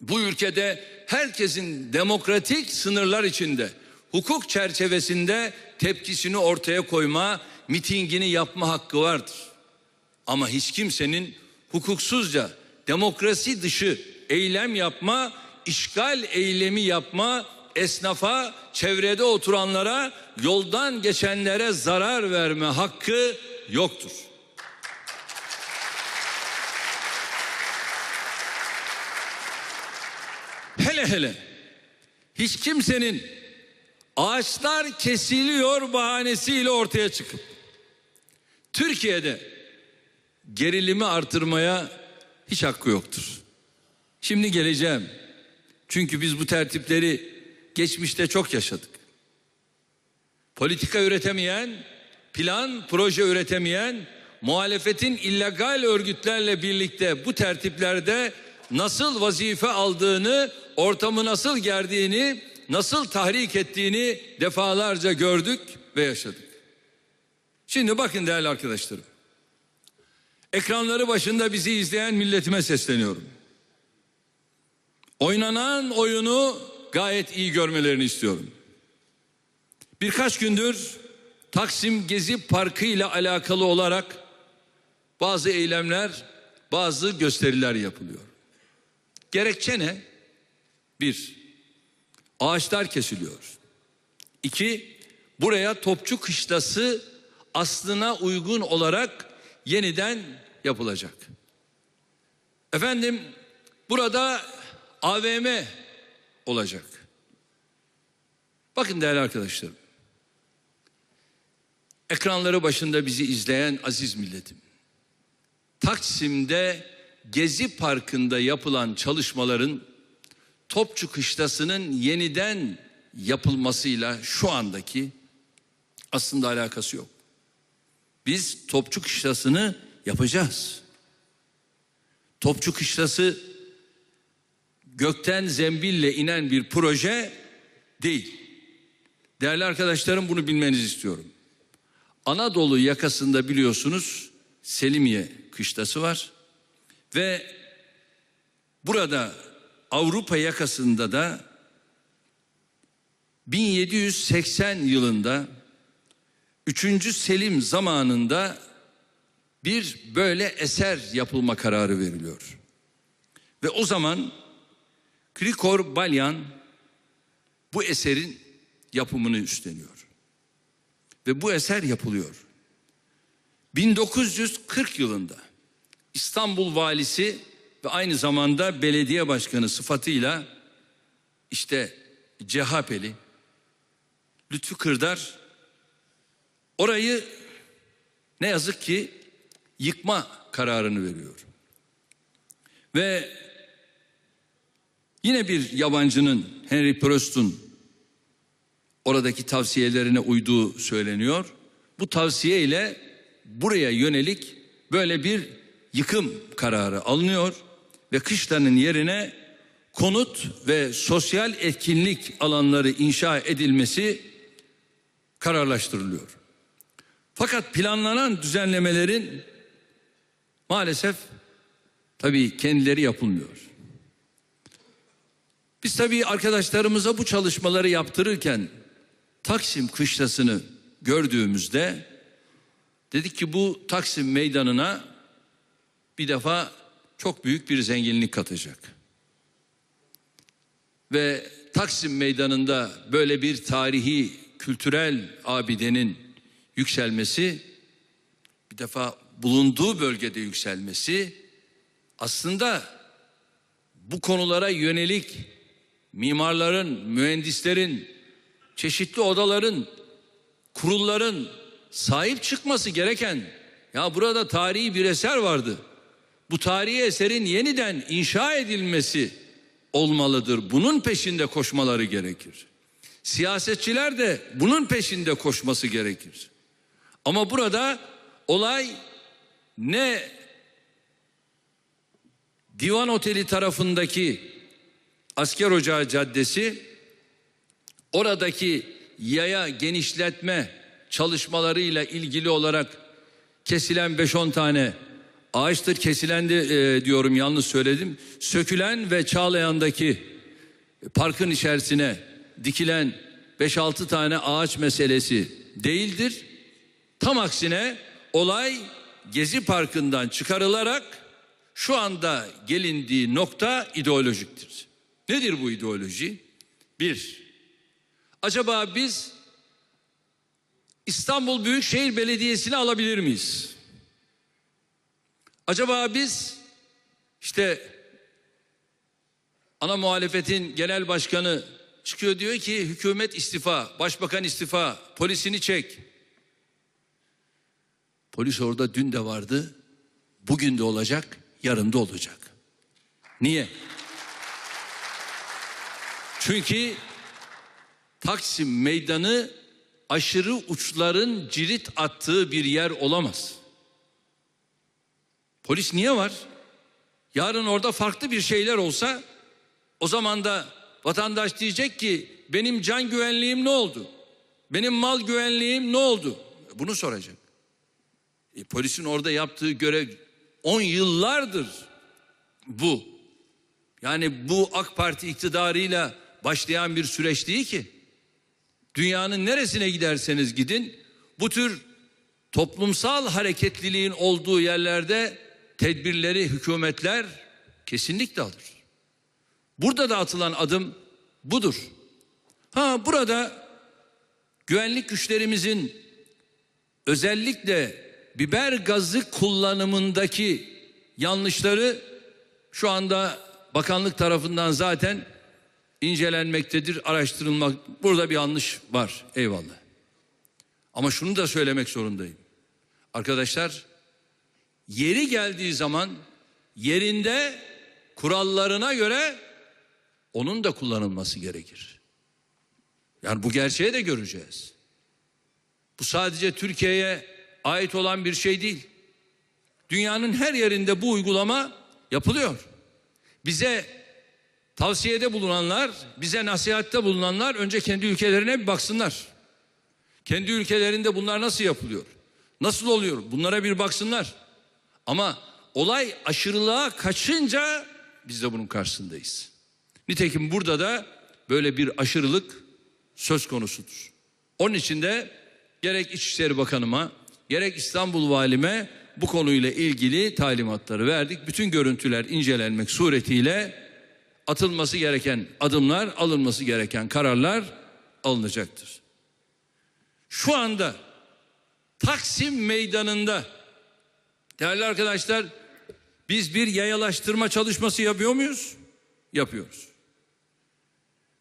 Bu ülkede herkesin demokratik sınırlar içinde, hukuk çerçevesinde tepkisini ortaya koyma, mitingini yapma hakkı vardır. Ama hiç kimsenin hukuksuzca demokrasi dışı eylem yapma, işgal eylemi yapma, esnafa, çevrede oturanlara, yoldan geçenlere zarar verme hakkı yoktur. Hele hele hiç kimsenin ağaçlar kesiliyor bahanesiyle ortaya çıkıp Türkiye'de gerilimi artırmaya hiç hakkı yoktur. Şimdi geleceğim. Çünkü biz bu tertipleri geçmişte çok yaşadık. Politika üretemeyen, plan, proje üretemeyen, muhalefetin illegal örgütlerle birlikte bu tertiplerde nasıl vazife aldığını, ortamı nasıl gerdiğini, nasıl tahrik ettiğini defalarca gördük ve yaşadık. Şimdi bakın değerli arkadaşlarım. Ekranları başında bizi izleyen milletime sesleniyorum. Oynanan oyunu gayet iyi görmelerini istiyorum. Birkaç gündür Taksim Gezi Parkı ile alakalı olarak bazı eylemler, bazı gösteriler yapılıyor. Gerekçe ne? Bir, ağaçlar kesiliyor. İki, buraya topçu kışlası aslına uygun olarak yeniden yapılacak. Efendim burada AVM olacak. Bakın değerli arkadaşlarım. Ekranları başında bizi izleyen aziz milletim. Taksim'de Gezi Parkı'nda yapılan çalışmaların Topçu Kışlası'nın yeniden yapılmasıyla şu andaki aslında alakası yok. Biz Topçu Kışlası'nı yapacağız. Topçu Kışlası gökten zembille inen bir proje değil. Değerli arkadaşlarım bunu bilmenizi istiyorum. Anadolu yakasında biliyorsunuz Selimiye kışlası var ve burada Avrupa yakasında da 1780 yılında 3. Selim zamanında bir böyle eser yapılma kararı veriliyor. Ve o zaman Krikor Balyan bu eserin yapımını üstleniyor. Ve bu eser yapılıyor. 1940 yılında İstanbul valisi ve aynı zamanda belediye başkanı sıfatıyla işte CHP'li Lütfü Kırdar orayı ne yazık ki yıkma kararını veriyor. Ve yine bir yabancının Henry Prost'un oradaki tavsiyelerine uyduğu söyleniyor. Bu tavsiye ile buraya yönelik böyle bir yıkım kararı alınıyor ve kışlanın yerine konut ve sosyal etkinlik alanları inşa edilmesi kararlaştırılıyor. Fakat planlanan düzenlemelerin maalesef tabii kendileri yapılmıyor. Biz tabii arkadaşlarımıza bu çalışmaları yaptırırken Taksim kışlasını gördüğümüzde dedik ki bu Taksim meydanına bir defa çok büyük bir zenginlik katacak. Ve Taksim meydanında böyle bir tarihi kültürel abidenin yükselmesi bir defa bulunduğu bölgede yükselmesi aslında bu konulara yönelik mimarların, mühendislerin, çeşitli odaların, kurulların sahip çıkması gereken ya burada tarihi bir eser vardı. Bu tarihi eserin yeniden inşa edilmesi olmalıdır. Bunun peşinde koşmaları gerekir. Siyasetçiler de bunun peşinde koşması gerekir. Ama burada olay ne Divan Oteli tarafındaki Asker Ocağı Caddesi oradaki yaya genişletme çalışmalarıyla ilgili olarak kesilen 5-10 tane ağaçtır kesilen de e, diyorum yanlış söyledim. Sökülen ve Çağlayan'daki parkın içerisine dikilen 5-6 tane ağaç meselesi değildir. Tam aksine olay Gezi Parkı'ndan çıkarılarak şu anda gelindiği nokta ideolojiktir. Nedir bu ideoloji? Bir, acaba biz İstanbul Büyükşehir Belediyesi'ni alabilir miyiz? Acaba biz işte ana muhalefetin genel başkanı çıkıyor diyor ki hükümet istifa, başbakan istifa, polisini çek. Polis orada dün de vardı, bugün de olacak, yarın da olacak. Niye? Çünkü Taksim meydanı aşırı uçların cirit attığı bir yer olamaz. Polis niye var? Yarın orada farklı bir şeyler olsa o zaman da vatandaş diyecek ki benim can güvenliğim ne oldu? Benim mal güvenliğim ne oldu? Bunu soracak. E, polisin orada yaptığı görev 10 yıllardır bu. Yani bu AK Parti iktidarıyla başlayan bir süreç değil ki. Dünyanın neresine giderseniz gidin bu tür toplumsal hareketliliğin olduğu yerlerde tedbirleri hükümetler kesinlikle alır. Burada da atılan adım budur. Ha burada güvenlik güçlerimizin özellikle biber gazı kullanımındaki yanlışları şu anda bakanlık tarafından zaten incelenmektedir, araştırılmak. Burada bir yanlış var. Eyvallah. Ama şunu da söylemek zorundayım. Arkadaşlar yeri geldiği zaman yerinde kurallarına göre onun da kullanılması gerekir. Yani bu gerçeği de göreceğiz. Bu sadece Türkiye'ye ait olan bir şey değil. Dünyanın her yerinde bu uygulama yapılıyor. Bize tavsiyede bulunanlar, bize nasihatte bulunanlar önce kendi ülkelerine bir baksınlar. Kendi ülkelerinde bunlar nasıl yapılıyor? Nasıl oluyor? Bunlara bir baksınlar. Ama olay aşırılığa kaçınca biz de bunun karşısındayız. Nitekim burada da böyle bir aşırılık söz konusudur. Onun için de gerek İçişleri Bakanıma gerek İstanbul Valime bu konuyla ilgili talimatları verdik. Bütün görüntüler incelenmek suretiyle atılması gereken adımlar, alınması gereken kararlar alınacaktır. Şu anda Taksim Meydanı'nda değerli arkadaşlar biz bir yayalaştırma çalışması yapıyor muyuz? Yapıyoruz.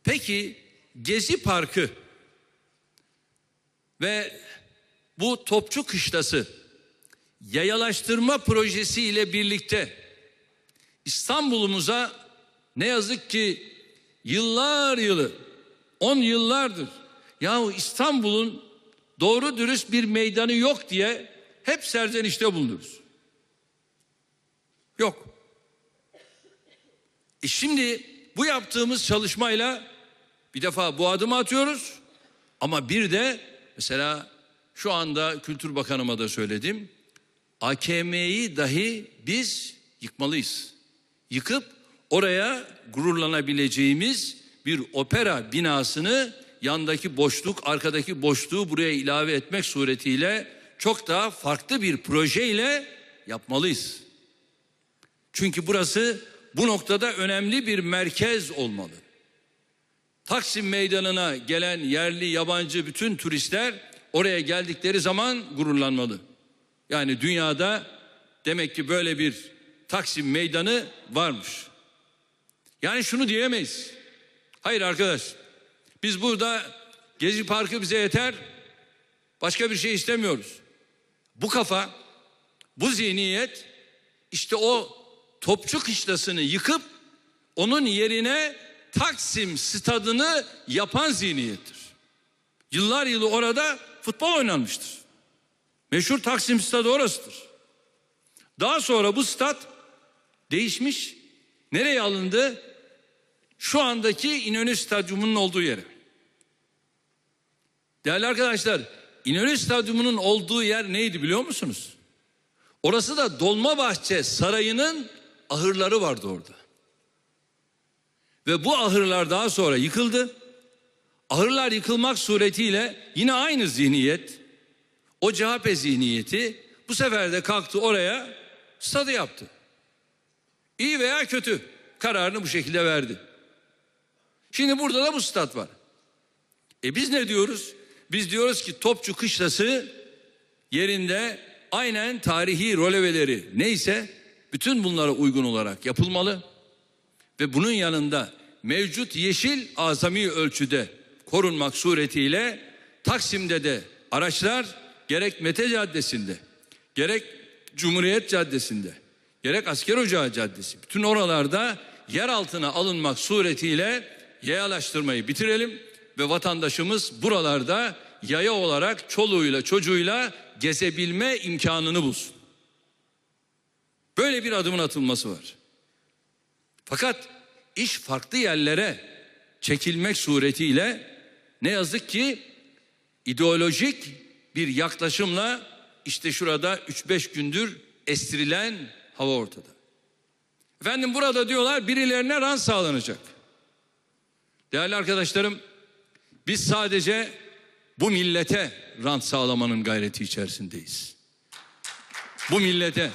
Peki Gezi Parkı ve bu Topçu Kışlası yayalaştırma projesi ile birlikte İstanbul'umuza ne yazık ki yıllar yılı, on yıllardır yahu İstanbul'un doğru dürüst bir meydanı yok diye hep serzenişte bulunuruz. Yok. E şimdi bu yaptığımız çalışmayla bir defa bu adımı atıyoruz ama bir de mesela şu anda Kültür Bakanıma da söyledim. AKM'yi dahi biz yıkmalıyız. Yıkıp oraya gururlanabileceğimiz bir opera binasını yandaki boşluk, arkadaki boşluğu buraya ilave etmek suretiyle çok daha farklı bir projeyle yapmalıyız. Çünkü burası bu noktada önemli bir merkez olmalı. Taksim Meydanı'na gelen yerli, yabancı bütün turistler oraya geldikleri zaman gururlanmalı. Yani dünyada demek ki böyle bir Taksim Meydanı varmış. Yani şunu diyemeyiz. Hayır arkadaş. Biz burada Gezi Parkı bize yeter. Başka bir şey istemiyoruz. Bu kafa, bu zihniyet işte o topçu kışlasını yıkıp onun yerine Taksim stadını yapan zihniyettir. Yıllar yılı orada futbol oynanmıştır. Meşhur Taksim stadı orasıdır. Daha sonra bu stat değişmiş. Nereye alındı? Şu andaki İnönü Stadyumu'nun olduğu yere. Değerli arkadaşlar, İnönü Stadyumu'nun olduğu yer neydi biliyor musunuz? Orası da Dolmabahçe Sarayı'nın ahırları vardı orada. Ve bu ahırlar daha sonra yıkıldı. Ahırlar yıkılmak suretiyle yine aynı zihniyet, o CHP zihniyeti bu sefer de kalktı oraya stadı yaptı. İyi veya kötü kararını bu şekilde verdi. Şimdi burada da bu stat var. E biz ne diyoruz? Biz diyoruz ki Topçu Kışlası yerinde aynen tarihi roleveleri neyse bütün bunlara uygun olarak yapılmalı. Ve bunun yanında mevcut yeşil azami ölçüde korunmak suretiyle Taksim'de de araçlar gerek Mete Caddesi'nde gerek Cumhuriyet Caddesi'nde gerek Asker Ocağı Caddesi bütün oralarda yer altına alınmak suretiyle yayalaştırmayı bitirelim ve vatandaşımız buralarda yaya olarak çoluğuyla çocuğuyla gezebilme imkanını bulsun. Böyle bir adımın atılması var. Fakat iş farklı yerlere çekilmek suretiyle ne yazık ki ideolojik bir yaklaşımla işte şurada 3-5 gündür estirilen hava ortada. Efendim burada diyorlar birilerine rant sağlanacak. Değerli arkadaşlarım biz sadece bu millete rant sağlamanın gayreti içerisindeyiz. Bu millete